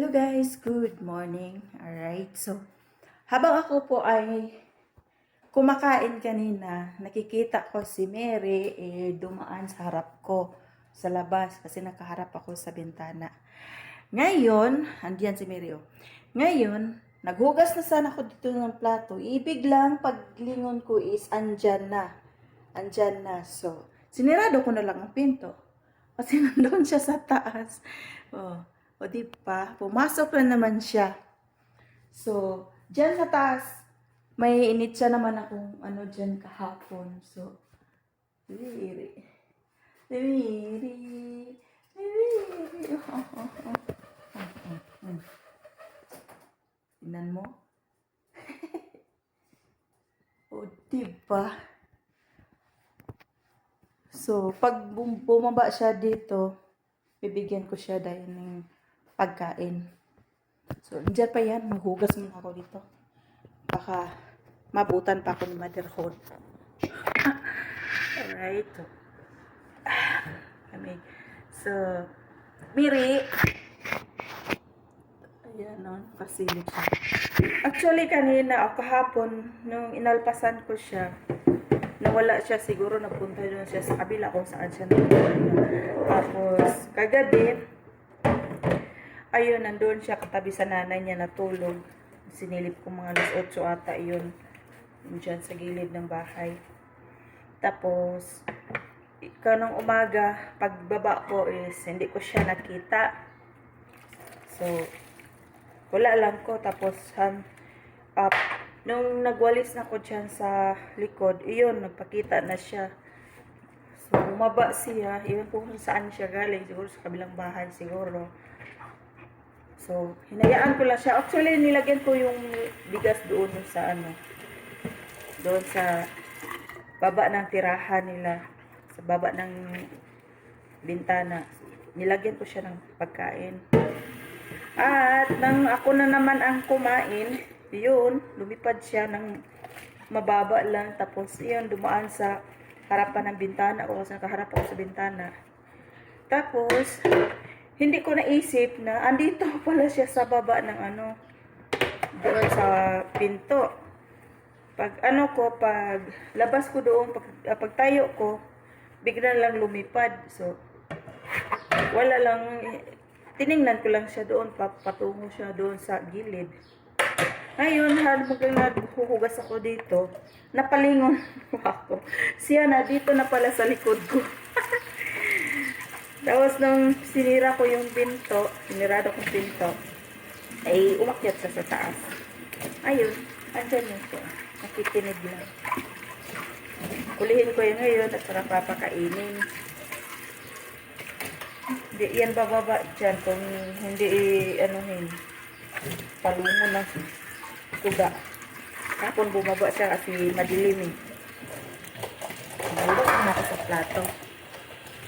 Hello guys, good morning. Alright, so habang ako po ay kumakain kanina, nakikita ko si Mary eh, dumaan sa harap ko sa labas kasi nakaharap ako sa bintana. Ngayon, andiyan si Mary oh. Ngayon, naghugas na sana ako dito ng plato. Ibig lang paglingon ko is andyan na. Andyan na. So, sinirado ko na lang ang pinto. Kasi nandun siya sa taas. Oh. O di pa, pumasok na naman siya. So, dyan sa taas, may init siya naman akong ano dyan kahapon. So, Riri. Riri. Riri. Oh, oh, oh. Tingnan mo. o, diba? So, pag bum- bumaba siya dito, bibigyan ko siya dahil ng pagkain. So, nandiyan pa yan. Maghugas muna ako dito. Baka mabutan pa ako ni motherhood. Alright. Kami. So, Miri. Ayan, no? Pasilip siya. Actually, kanina, o kahapon, nung inalpasan ko siya, nawala siya siguro napunta doon siya sa kabila kung saan siya napunta. Tapos kagabi ayun nandoon siya katabi sa nanay niya natulog. Sinilip ko mga alas 8 ata. Yun Diyan sa gilid ng bahay. Tapos kanong umaga pagbaba ko is hindi ko siya nakita. So wala lang ko tapos um, up Nung nagwalis na ko dyan sa likod, iyon, nagpakita na siya. So, bumaba siya. Iyon po kung saan siya galing. Siguro sa kabilang bahay, siguro. So, hinayaan ko lang siya. Actually, nilagyan ko yung bigas doon sa ano. Doon sa baba ng tirahan nila. Sa baba ng bintana. Nilagyan ko siya ng pagkain. At nang ako na naman ang kumain, yun, lumipad siya ng mababa lang. Tapos, yun, dumaan sa harapan ng bintana o kasi nakaharap ako sa bintana. Tapos, hindi ko naisip na andito pala siya sa baba ng ano, doon sa pinto. Pag ano ko, pag labas ko doon, pag, uh, pag tayo ko, bigla lang lumipad. So, wala lang, tiningnan ko lang siya doon, patungo siya doon sa gilid. Ngayon, habang naghuhugas ako dito, napalingon ako. Siya na, dito na pala sa likod ko. Tapos nung sinira ko yung pinto, sinirado ko pinto, ay umakyat siya sa taas. Ayun, andyan yun siya. Nakikinig lang. Kulihin ko yun ngayon at saka papakainin. Hindi yan bababa dyan kung hindi anuhin. Palungo na tuga. Kapon bumaba siya kasi madilim eh. Nalulok na ako sa plato.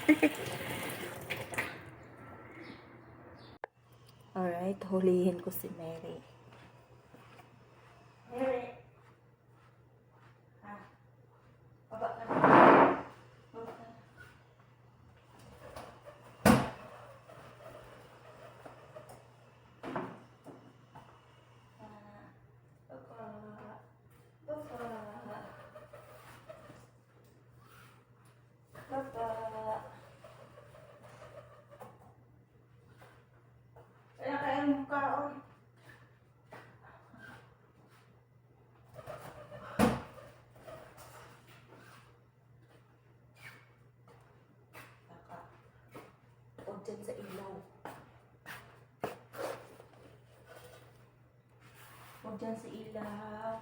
Alright, hulihin ko si. Mary! Ah, baba ka na. Baba ka na. Ah, baba. Baba. Baba. Kaya kaya yung kaon. Taka. Huwag dyan sa ilaw. Huwag dyan sa ilaw.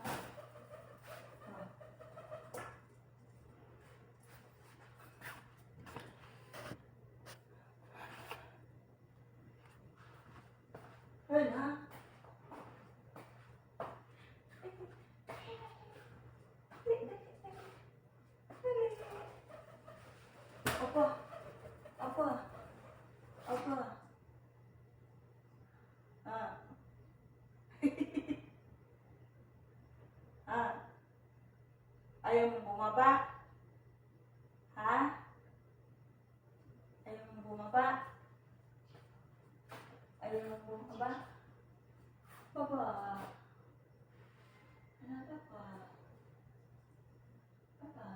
Baba. Ano ka pa? Baba.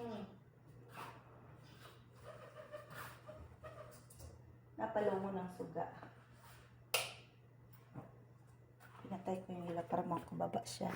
Hmm. Napalaw mo ng suga. Pinatay ko yung ila para makababa siya.